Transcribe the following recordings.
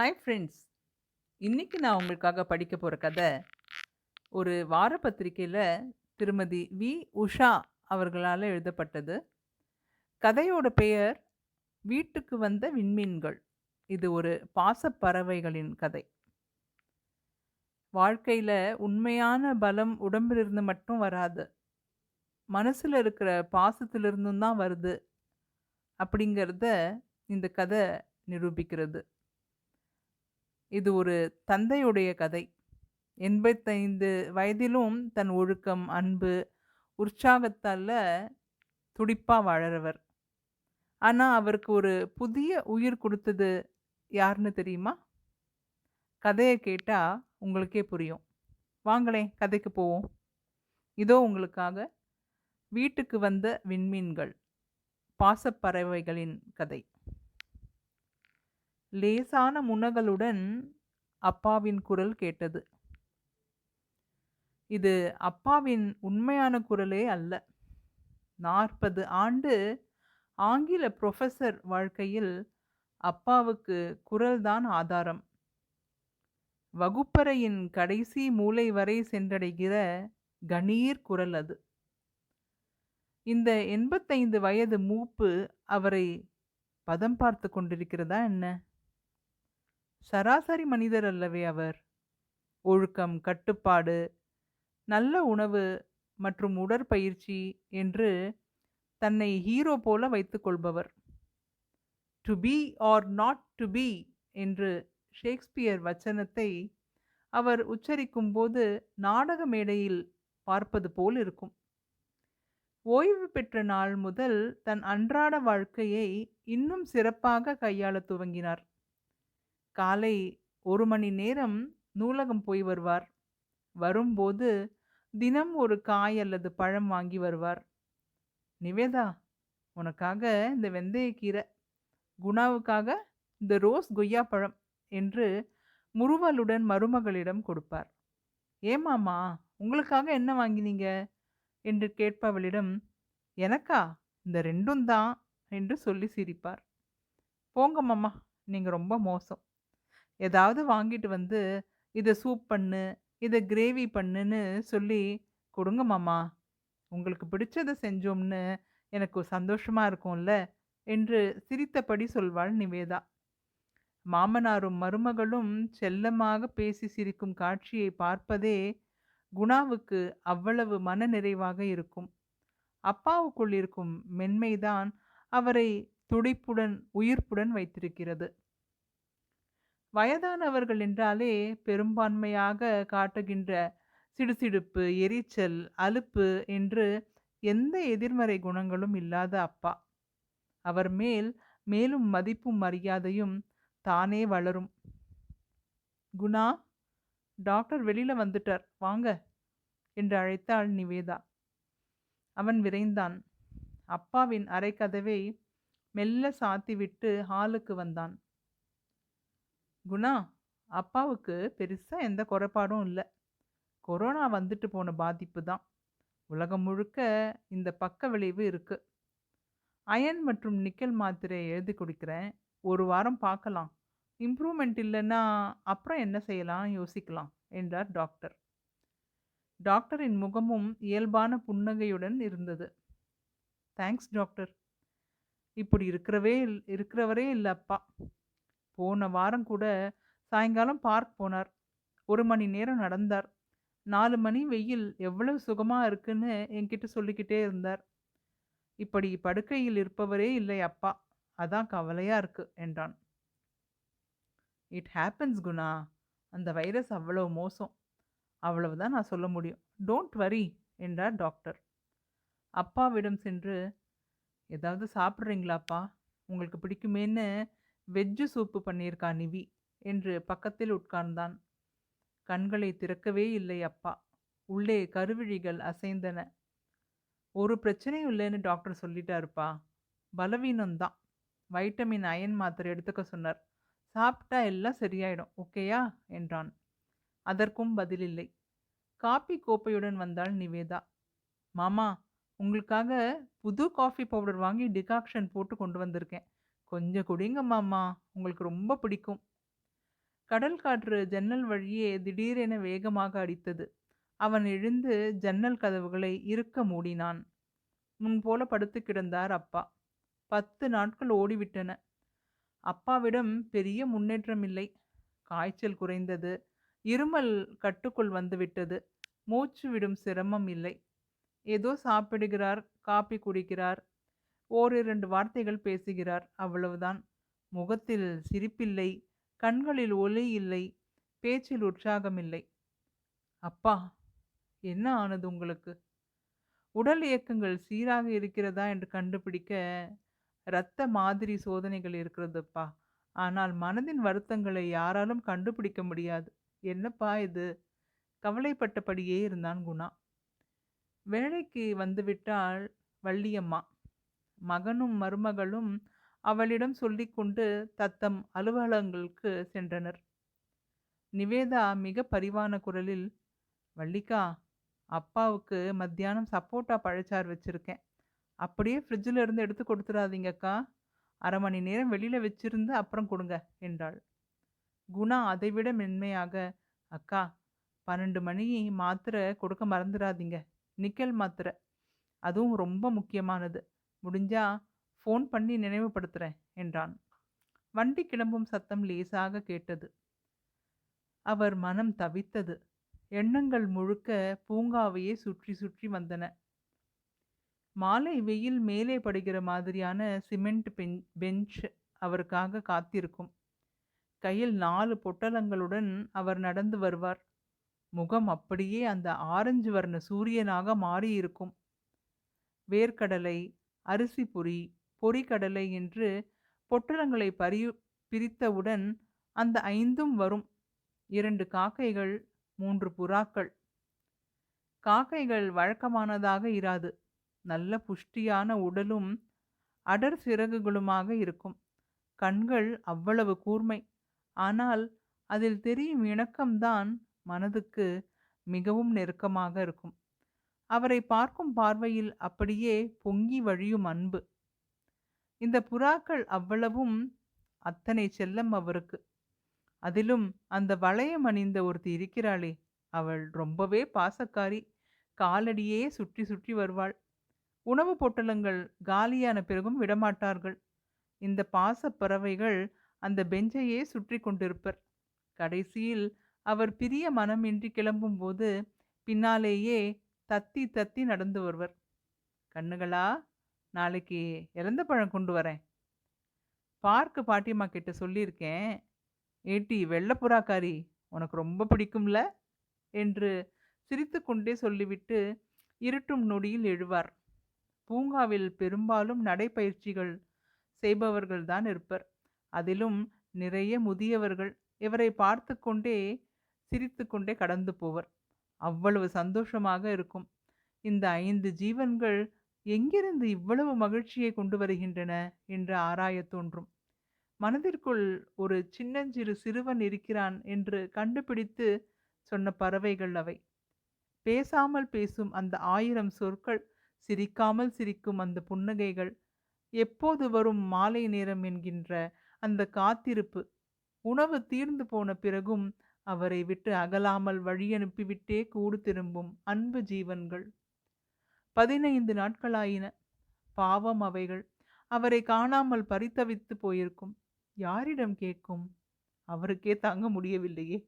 Hi friends இன்றைக்கி நான் உங்களுக்காக படிக்க போகிற கதை ஒரு வார பத்திரிகையில் திருமதி வி. உஷா அவர்களால் எழுதப்பட்டது. கதையோட பெயர் வீட்டுக்கு வந்த விண்மீன்கள். இது ஒரு பாசப்பறவைகளின் கதை. வாழ்க்கையில் உண்மையான பலம் உடம்பிலிருந்து மட்டும் வராது. மனசில் இருக்கிற பாசத்திலிருந்தும் தான் வருது. அப்படிங்கிறத இந்த கதை நிரூபிக்கிறது. இது ஒரு தந்தையுடைய கதை. எண்பத்தைந்து வயதிலும் தன் ஒழுக்கம் அன்பு உற்சாகத்தால் துடிப்பாக வாழறவர். ஆனால் அவருக்கு ஒரு புதிய உயிர் கொடுத்தது யாருன்னு தெரியுமா? கதையை கேட்டால் உங்களுக்கே புரியும். வாங்களேன் கதைக்கு போவோம். இதோ உங்களுக்காக வீட்டுக்கு வந்த விண்மீன்கள் பாசப்பறவைகளின் கதை. லேசான முனகளுடன் அப்பாவின் குரல் கேட்டது. இது அப்பாவின் உண்மையான குரலே அல்ல. நாற்பது ஆண்டு ஆங்கில புரொஃபஸர் வாழ்க்கையில் அப்பாவுக்கு குரல்தான் ஆதாரம். வகுப்பறையின் கடைசி மூலை வரை சென்றடைகிற கணீர் குரல் அது. இந்த எண்பத்தைந்து வயது மூப்பு அவரை பதம் பார்த்து கொண்டிருக்கிறதா என்ன? சராசரி மனிதர் அல்லவே அவர். ஒழுக்கம் கட்டுப்பாடு நல்ல உணவு மற்றும் உடற்பயிற்சி என்று தன்னை ஹீரோ போல வைத்துக்கொள்பவர் to be or not to be என்று ஷேக்ஸ்பியர் வச்சனத்தை அவர் உச்சரிக்கும் போது நாடக மேடையில் பார்ப்பது போல் இருக்கும். ஓய்வு பெற்ற நாள் முதல் தன் அன்றாட வாழ்க்கையை இன்னும் சிறப்பாக கையாள துவங்கினார். காலை ஒரு மணி நேரம் நூலகம் போய் வருவார். வரும்போது தினம் ஒரு காய் அல்லது பழம் வாங்கி வருவார். நிவேதா உனக்காக இந்த வெந்தயக்கீரை குணாவுக்காக இந்த ரோஸ் கொய்யா பழம் என்று முறுவலுடன் மருமகளிடம் கொடுப்பார். ஏமாமா உங்களுக்காக என்ன வாங்கினீங்க? என்று கேட்பவளிடம் எனக்கா? இந்த ரெண்டும் தான் என்று சொல்லி சிரிப்பார். போங்க மாமா நீங்கள் ரொம்ப மோசம். ஏதாவது வாங்கிட்டு வந்து இதை சூப் பண்ணு இதை கிரேவி பண்ணுன்னு சொல்லி கொடுங்க மாமா உங்களுக்கு பிடிச்சதை செஞ்சோம்னு எனக்கு சந்தோஷமாக இருக்கும்ல என்று சிரித்தபடி சொல்வாள் நிவேதா. மாமனாரும் மருமகளும் செல்லமாக பேசி சிரிக்கும் காட்சியை பார்ப்பதே குணாவுக்கு அவ்வளவு மன நிறைவாக இருக்கும். அப்பாவுக்குள் இருக்கும் மென்மைதான் அவரை துடிப்புடன் உயிர்ப்புடன் வைத்திருக்கிறது. வயதானவர்கள் என்றாலே பெரும்பான்மையாக காட்டுகின்ற சிடுசிடுப்பு எரிச்சல் அலுப்பு என்று எந்த எதிர்மறை குணங்களும் இல்லாத அப்பா. அவர் மேல் மேலும் மதிப்பும் மரியாதையும் தானே வளரும். குணா டாக்டர் வெளியில வந்துட்டார். வாங்க என்று அழைத்தாள் நிவேதா. அவன் விரைந்தான். அப்பாவின் அரைக்கதவை மெல்ல சாத்திவிட்டு ஹாலுக்கு வந்தான். குணா அப்பாவுக்கு பெருசாக எந்த குறைபாடும் இல்லை. கொரோனா வந்துட்டு போன பாதிப்பு தான். உலகம் முழுக்க இந்த பக்க விளைவு இருக்குது அயன் மற்றும் நிக்கல் மாத்திரை எழுதி கொடுக்குறேன். ஒரு வாரம் பார்க்கலாம். இம்ப்ரூவ்மெண்ட் இல்லைன்னா அப்புறம் என்ன செய்யலாம் யோசிக்கலாம் என்றார் டாக்டர். டாக்டரின் முகமும் இயல்பான புன்னகையுடன் இருந்தது. Thanks doctor. இப்படி இருக்கிறவே இருக்கிறவரே இல்லை அப்பா போன வாரம் கூட சாயங்காலம் பார்க் போனார். ஒரு மணி நேரம் நடந்தார். நாலு மணி வெயில் எவ்வளவு சுகமாக இருக்குன்னு என்கிட்ட சொல்லிக்கிட்டே இருந்தார். இப்படி படுக்கையில் இருப்பவரே இல்லை அப்பா. அதான் கவலையாக இருக்கு என்றான். It happens Guna. அந்த வைரஸ் அவ்வளவு மோசம். அவ்வளவுதான் நான் சொல்ல முடியும். டோன்ட் வரி என்றார் டாக்டர். அப்பாவிடம் சென்று ஏதாவது சாப்பிட்றீங்களாப்பா? உங்களுக்கு பிடிக்குமேன்னு வெஜ்ஜு சூப்பு பண்ணியிருக்கா நிவி? என்று பக்கத்தில் உட்கார்ந்தான். கண்களை திறக்கவே இல்லை அப்பா. உள்ளே கருவிழிகள் அசைந்தன. ஒரு பிரச்சனையும் இல்லைன்னு டாக்டர் சொல்லிட்டாருப்பா. பலவீனம்தான். வைட்டமின் அயன் மாத்திரை எடுத்துக்க சொன்னார். சாப்பிட்டா எல்லாம் சரியாயிடும். ஓகேயா? என்றான். அதற்கும் பதிலில்லை காபி கோப்பையுடன் வந்தாள் நிவேதா. மாமா உங்களுக்காக புது காஃபி பவுடர் வாங்கி டிகாக்ஷன் போட்டு கொண்டு வந்திருக்கேன். கொஞ்சம் குடிங்க மாமா உங்களுக்கு ரொம்ப பிடிக்கும் கடல் காற்று ஜன்னல் வழியே திடீரென வேகமாக அடித்தது. அவன் எழுந்து ஜன்னல் கதவுகளை இறுக்க மூடினான். முன்போல படுத்து கிடந்தார் அப்பா. பத்து நாட்கள் ஓடிவிட்டன. அப்பாவிடம் பெரிய முன்னேற்றம் இல்லை. காய்ச்சல் குறைந்தது. இருமல் கட்டுக்குள் வந்துவிட்டது. மூச்சு விடும் சிரமம் இல்லை. ஏதோ சாப்பிடுகிறார், காப்பி குடிக்கிறார். ஓரிரண்டு வார்த்தைகள் பேசுகிறார். அவ்வளவுதான். முகத்தில் சிரிப்பில்லை. கண்களில் ஒளி இல்லை. பேச்சில் உற்சாகமில்லை. அப்பா என்ன ஆனது உங்களுக்கு? உடல் இயக்கங்கள் சீராக இருக்கிறதா என்று கண்டுபிடிக்க இரத்த மாதிரி சோதனைகள் இருக்கிறதுப்பா. ஆனால் மனதின் வருத்தங்களை யாராலும் கண்டுபிடிக்க முடியாது. என்னப்பா இது? கவலைப்பட்டபடியே இருந்தான் குணா. வேலைக்கு வந்துவிட்டால் வள்ளியம்மா. மகனும் மருமகளும் அவளிடம் சொல்லிக்கொண்டு தத்தம் அலுவலகங்களுக்கு சென்றனர். நிவேதா மிக பரிவான குரலில், வள்ளிக்கா, அப்பாவுக்கு மத்தியானம் சப்போட்டா பழச்சாறு வச்சுருக்கேன் அப்படியே ஃப்ரிட்ஜில் இருந்து எடுத்து கொடுத்துறாதீங்கக்கா. அரை மணி நேரம் வெளியில் வச்சிருந்து அப்புறம் கொடுங்க என்றாள். குணா அதைவிட மென்மையாக, அக்கா, பன்னெண்டு மணி மாத்திரை கொடுக்க மறந்துடாதீங்க. நிக்கல் மாத்திரை. அதுவும் ரொம்ப முக்கியமானது. முடிஞ்சா ஃபோன் பண்ணி நினைவுபடுத்துகிறேன் என்றான். வண்டி கிளம்பும் சத்தம் லேசாக கேட்டது. அவர் மனம் தவித்தது. எண்ணங்கள் முழுக்க பூங்காவையே சுற்றி சுற்றி வந்தன. மாலை வெயில் மேலே படுகிற மாதிரியான சிமெண்ட் பெஞ் பெஞ்ச் அவருக்காக காத்திருக்கும். கையில் நாலு பொட்டலங்களுடன் அவர் நடந்து வருவார். முகம் அப்படியே அந்த ஆரஞ்சு வர்ண சூரியனாக மாறியிருக்கும். வேர்க்கடலை, அரிசி பொரி, பொரிகடலை என்று பொட்டலங்களை பறி பிரித்தவுடன் அந்த ஐந்தும் வரும். இரண்டு காக்கைகள், மூன்று புறாக்கள். காக்கைகள் வழக்கமானதாக இராது. நல்ல புஷ்டியான உடலும், அடர் சிறகுகளுமாக இருக்கும். கண்கள் அவ்வளவு கூர்மை. ஆனால் அதில் தெரியும் இணக்கம்தான் மனதுக்கு மிகவும் நெருக்கமாக இருக்கும். அவரை பார்க்கும் பார்வையில் அப்படியே பொங்கி வழியும் அன்பு. இந்த புறாக்கள் அவ்வளவும் அத்தனை செல்லம் அவருக்கு. அதிலும் அந்த வளையம் அணிந்த ஒருத்தி இருக்கிறாளே, அவள் ரொம்பவே பாசக்காரி. காலடியே சுற்றி சுற்றி வருவாள். உணவு பொட்டலங்கள் காலியான பிறகும் விடமாட்டார்கள். இந்த பாசப் பறவைகள் அந்த பெஞ்சையே சுற்றி கொண்டிருப்பர். கடைசியில் அவர் பிரிய மனமின்றி கிளம்பும்போது பின்னாலேயே தத்தி தத்தி நடந்து வருவர். கண்ணுகளா, நாளைக்கு இறந்த பழம் கொண்டு வரேன். பார்க்கு பாட்டியம்மா கிட்ட சொல்லியிருக்கேன். ஏட்டி வெள்ளப்புறாக்காரி உனக்கு ரொம்ப பிடிக்கும்ல? என்று சிரித்துக்கொண்டே சொல்லிவிட்டு இருட்டும் நொடியில் எழுவார். பூங்காவில் பெரும்பாலும் நடைப்பயிற்சிகள் செய்பவர்கள்தான் இருப்பர். அதிலும் நிறைய முதியவர்கள். இவரை பார்த்து கொண்டே சிரித்துக்கொண்டே கடந்து போவர். அவ்வளவு சந்தோஷமாக இருக்கும். இந்த ஐந்து ஜீவன்கள் எங்கிருந்து இவ்வளவு மகிழ்ச்சியை கொண்டு வருகின்றன என்று ஆராயத் தோன்றும். மனதிற்குள் ஒரு சின்னஞ்சிறு சிறுவன் இருக்கிறான் என்று கண்டுபிடித்து சொன்ன பறவைகள் அவை. பேசாமல் பேசும் அந்த ஆயிரம் சொற்கள், சிரிக்காமல் சிரிக்கும் அந்த புன்னகைகள், எப்போது வரும் மாலை நேரம் என்கின்ற அந்த காத்திருப்பு, உணவு தீர்ந்து போன பிறகும் அவரை விட்டு அகலாமல் வழியனுப்பிவிட்டே கூடு திரும்பும் அன்பு ஜீவன்கள். பதினைந்து நாட்களாயின. பாவம் அவைகள். அவரை காணாமல் பரிதவித்துப் போயிருக்கும். யாரிடம் கேட்கும்? அவருக்கே தாங்க முடியவில்லையே.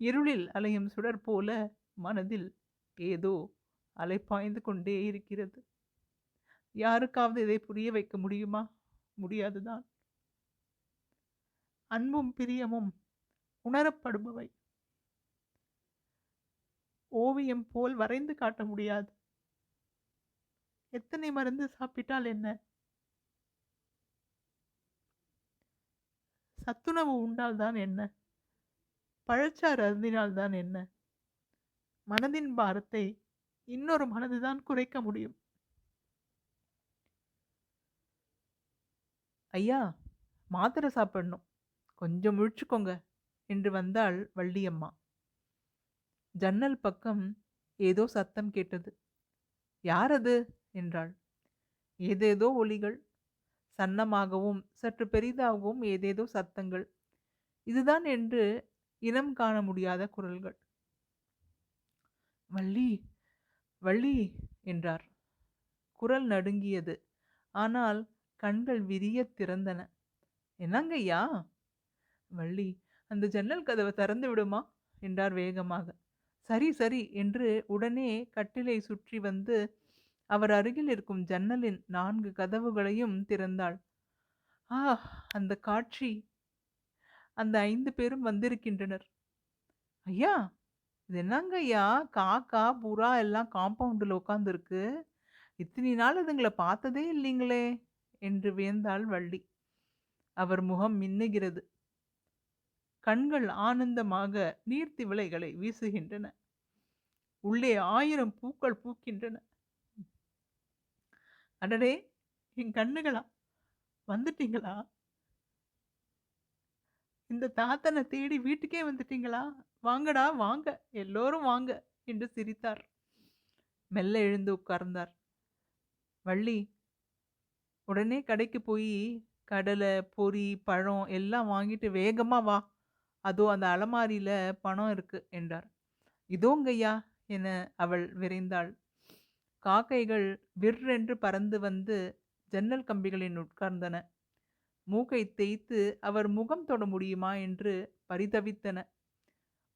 இருளில் அலையும் சுடர் போல மனதில் ஏதோ அலைப்பாய்ந்து கொண்டே இருக்கிறது. யாருக்காவது இதை புரிய வைக்க முடியுமா? முடியாதுதான். அன்பும் பிரியமும் உணரப்படுபவை. ஓவியம் போல் வரைந்து காட்ட முடியாது. எத்தனை மருந்து சாப்பிட்டால் என்ன? சத்துணவு உண்டால் தான் என்ன? பழச்சாறு அருந்தினால் தான் என்ன? மனதின் பாரத்தை இன்னொரு மனதுதான் குறைக்க முடியும். ஐயா, மாத்திரை சாப்பிடணும். கொஞ்சம் முழிச்சுக்கோங்க என்று வந்தாள் வள்ளியம்மா. ஜன்னல் பக்கம் ஏதோ சத்தம் கேட்டது. யார் அது? என்றாள். ஏதேதோ ஒலிகள். சன்னமாகவும் சற்று பெரிதாகவும் ஏதேதோ சத்தங்கள். இதுதான் என்று இனம் காண முடியாத குரல்கள். "வள்ளி! வள்ளி!" என்றார். குரல் நடுங்கியது. ஆனால் கண்கள் விரிய திறந்தன. "என்னங்கய்யா?" "வள்ளி, அந்த ஜன்னல் கதவை திறந்து விடுமா?" என்றார் வேகமாக. "சரி, சரி" என்று உடனே கட்டிலை சுற்றி வந்து அவர் அருகில் இருக்கும் ஜன்னலின் நான்கு கதவுகளையும் திறந்தாள். ஆ! அந்த காட்சி! அந்த ஐந்து பேரும் வந்திருக்கின்றனர். "ஐயா! இது என்னங்கய்யா காக்கா, புறா எல்லாம் காம்பவுண்டில் உட்காந்துருக்கு. இத்தனை நாள் அதுங்களை பார்த்ததே இல்லைங்களே என்று வியந்தாள் வள்ளி. அவர் முகம் மின்னுகிறது. கண்கள் ஆனந்தமாக நீர்த்திவளைகளை வீசுகின்றன. உள்ளே ஆயிரம் பூக்கள் பூக்கின்றன. "அடடே! என் கண்ணுகளா! வந்துட்டீங்களா? இந்த தாத்தனை தேடி வீட்டுக்கே வந்துட்டீங்களா? வாங்கடா வாங்க, எல்லோரும் வாங்க" என்று சிரித்தார். மெல்ல எழுந்து உட்கார்ந்தார். "வள்ளி, உடனே கடைக்கு போய் கடலை, பொரி, பழம் எல்லாம் வாங்கிட்டு வேகமா வா. அதோ அந்த அலமாரியில பணம் இருக்கு" என்றார். "இதோங்கய்யா" என அவள் விரைந்தாள். காக்கைகள் விர்ரென்று பறந்து வந்து ஜன்னல் கம்பிகளில் உட்கார்ந்தன. மூக்கை தேய்த்து அவர் முகம் தொட முடியுமா என்று பரிதவித்தன.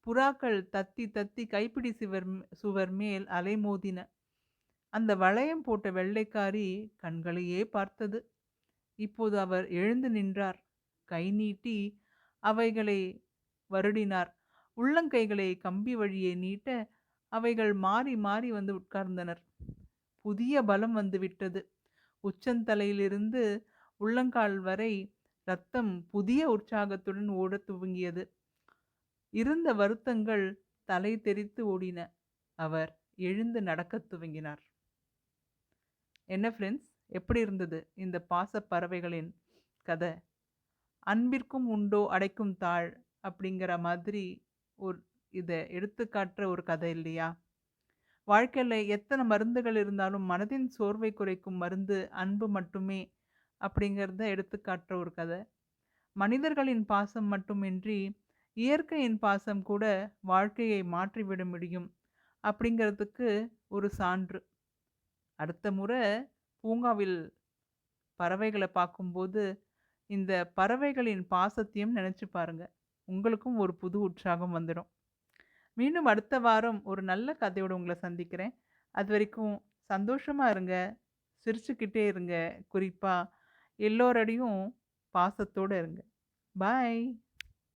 புறாக்கள் தத்தி தத்தி கைப்பிடி சுவர் சுவர் மேல் அலைமோதின. அந்த வளையம் போட்ட வெள்ளைக்காரி கண்களையே பார்த்தது. இப்போது அவர் எழுந்து நின்றார். கை நீட்டி அவைகளை வருடினார். உள்ளங்கைகளை கம்பி வழியே நீட்ட அவைகள் மாறி மாறி வந்து உட்கார்ந்தனர். புதிய பலம் வந்துவிட்டது. உச்சந்தலையிலிருந்து உள்ளங்கால் வரை ரத்தம் புதிய உற்சாகத்துடன் ஓடத் துவங்கியது. இருந்த வருத்தங்கள் தலை தெறித்து ஓடின. அவர் எழுந்து நடக்கத் துவங்கினார். என்ன ஃப்ரெண்ட்ஸ் எப்படி இருந்தது இந்த பாசப் பறவைகளின் கதை? அன்பிற்கும் உண்டோ அடைக்கும் தாழ் அப்படிங்கிற மாதிரி ஒரு இதை எடுத்துக்காட்டுற ஒரு கதை இல்லையா? வாழ்க்கையில் எத்தனை மருந்துகள் இருந்தாலும் மனதின் சோர்வை குறைக்கும் மருந்து அன்பு மட்டுமே அப்படிங்கிறத எடுத்துக்காட்டுற ஒரு கதை. மனிதர்களின் பாசம் மட்டுமின்றி இயற்கையின் பாசம் கூட வாழ்க்கையை மாற்றிவிட முடியும் அப்படிங்கிறதுக்கு ஒரு சான்று. அடுத்த முறை பூங்காவில் பறவைகளை பார்க்கும்போது, இந்த பறவைகளின் பாசத்தையும் நினச்சி பாருங்கள் உங்களுக்கும் ஒரு புது உற்சாகம் வந்துடும். மீண்டும் அடுத்த வாரம் ஒரு நல்ல கதையோடு உங்களை சந்திக்கிறேன். அதுவரைக்கும் சந்தோஷமாக இருங்க. சிரிச்சுக்கிட்டே இருங்க. குறிப்பாக எல்லோரோடையும் பாசத்தோடு இருங்க. பாய்.